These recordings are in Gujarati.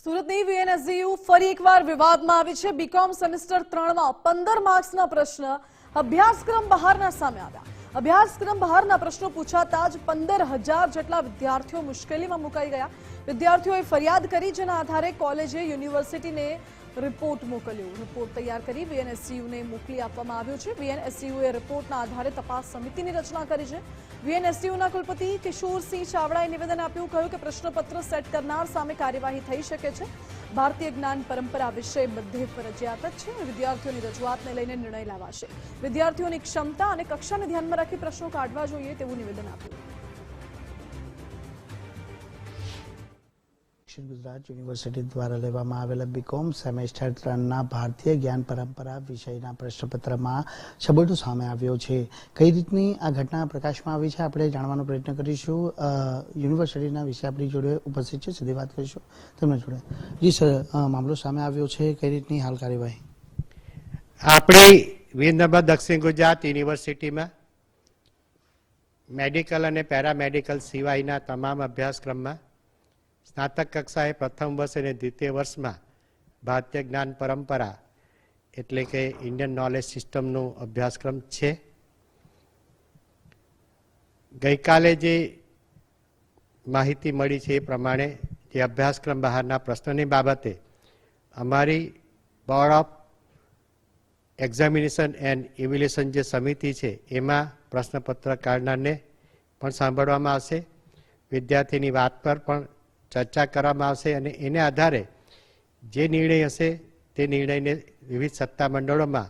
સુરતની વીએનએસયુ ફરી એકવાર વિવાદમાં આવી છે. બીકોમ સેમિસ્ટર ત્રણમાં પંદર માર્ક્સના પ્રશ્ન અભ્યાસક્રમ બહારના સામે આવ્યા. અભ્યાસક્રમ બહારના પ્રશ્નો પૂછાતા જ પંદર હજાર જેટલા વિદ્યાર્થીઓ મુશ્કેલીમાં મુકાઈ ગયા. વિદ્યાર્થીઓએ ફરિયાદ કરી, જેના આધારે કોલેજે યુનિવર્સિટીને રિપોર્ટ મોકલ્યો. રિપોર્ટ તૈયાર કરી વીએનએસજીયુને મોકલી આપવામાં આવ્યો છે. વીએનએસજીયુએ રિપોર્ટના આધારે તપાસ સમિતિની રચના કરી છે. વીએનએસજીયુના કુલપતિ કિશોરસિંહ ચાવડાએ નિવેદન આપ્યું, કહ્યું કે પ્રશ્નપત્ર સેટ કરનાર સામે કાર્યવાહી થઈ શકે છે. ભારતીય જ્ઞાન પરંપરા વિષય બધે ફરજિયાત છે. વિદ્યાર્થીઓની રજૂઆતને લઈને નિર્ણય લાવાશે. વિદ્યાર્થીઓની ક્ષમતા અને કક્ષાને ધ્યાનમાં રાખી પ્રશ્નો કાઢવા જોઈએ તેવું નિવેદન આપ્યું. દક્ષિણ ગુજરાત યુનિવર્સિટી દ્વારા લેવામાં આવેલા બીકોમ સેમેસ્ટર ત્રણના ભારતીય જ્ઞાન પરંપરા વિષયના પ્રશ્નપત્રમાં છબરડો સામે આવ્યો છે. કઈ રીતની આ ઘટના પ્રકાશમાં આવી છે આપણે જાણવાનો પ્રયત્ન કરીશું. યુનિવર્સિટીના વિશે આપણી જોડે ઉપસ્થિત છે, સીધી વાત કરીશું. તેમના જોડે. જી સર મામલો સામે આવ્યો છે. કઈ રીતની હાલ કાર્યવાહી? આપણી વીરનર્મદ દક્ષિણ ગુજરાત યુનિવર્સિટીમાં મેડિકલ અને પેરામેડિકલ સિવાયના તમામ અભ્યાસક્રમમાં સ્નાતક કક્ષાએ પ્રથમ વર્ષ અને દ્વિતીય વર્ષમાં ભારતીય જ્ઞાન પરંપરા એટલે કે ઇન્ડિયન નોલેજ સિસ્ટમનો અભ્યાસક્રમ છે. ગઈકાલે જે માહિતી મળી છે એ પ્રમાણે જે અભ્યાસક્રમ બહારના પ્રશ્નોની બાબતે અમારી board of examination and evaluation જે સમિતિ છે એમાં પ્રશ્નપત્ર કાઢનારને પણ સાંભળવામાં આવશે. વિદ્યાર્થીની વાત પર પણ ચર્ચા કરવામાં આવશે અને એને આધારે જે નિર્ણય હશે તે નિર્ણયને વિવિધ સત્તા મંડળોમાં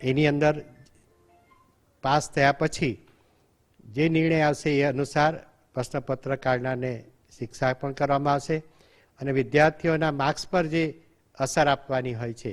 એની અંદર પાસ થયા પછી જે નિર્ણય આવશે એ અનુસાર પ્રશ્નપત્ર કાઢનારને શિક્ષા પણ કરવામાં આવશે અને વિદ્યાર્થીઓના માર્ક્સ પર જે અસર આપવાની હોય છે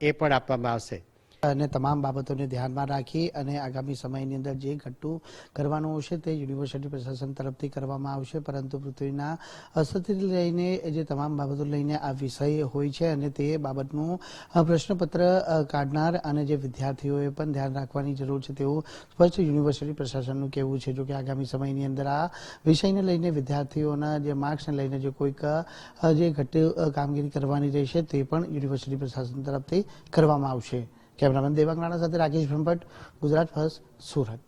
એ પણ આપવામાં આવશે. અને તમામ બાબતોને ધ્યાનમાં રાખી અને આગામી સમયની અંદર જે ઘટતું કરવાનું હશે તે યુનિવર્સિટી પ્રશાસન તરફથી કરવામાં આવશે. પરંતુ પૃથ્વીના અસરથી લઈને જે તમામ બાબતો લઈને આ વિષય હોય છે અને તે બાબતનું પ્રશ્નપત્ર કાઢનાર અને જે વિદ્યાર્થીઓએ પણ ધ્યાન રાખવાની જરૂર છે તેવું સ્પષ્ટ યુનિવર્સિટી પ્રશાસનનું કહેવું છે. જો કે આગામી સમયની અંદર આ વિષયને લઈને વિદ્યાર્થીઓના જે માર્ક્સને લઈને જે કોઈક જે ઘટી કામગીરી કરવાની રહેશે તે પણ યુનિવર્સિટી પ્રશાસન તરફથી કરવામાં આવશે. કેમેરામેન દેવાંગ રાણા સાથે રાકેશ બ્રહ્મભટ્ટ ગુજરાત ફર્સ્ટ સુરત.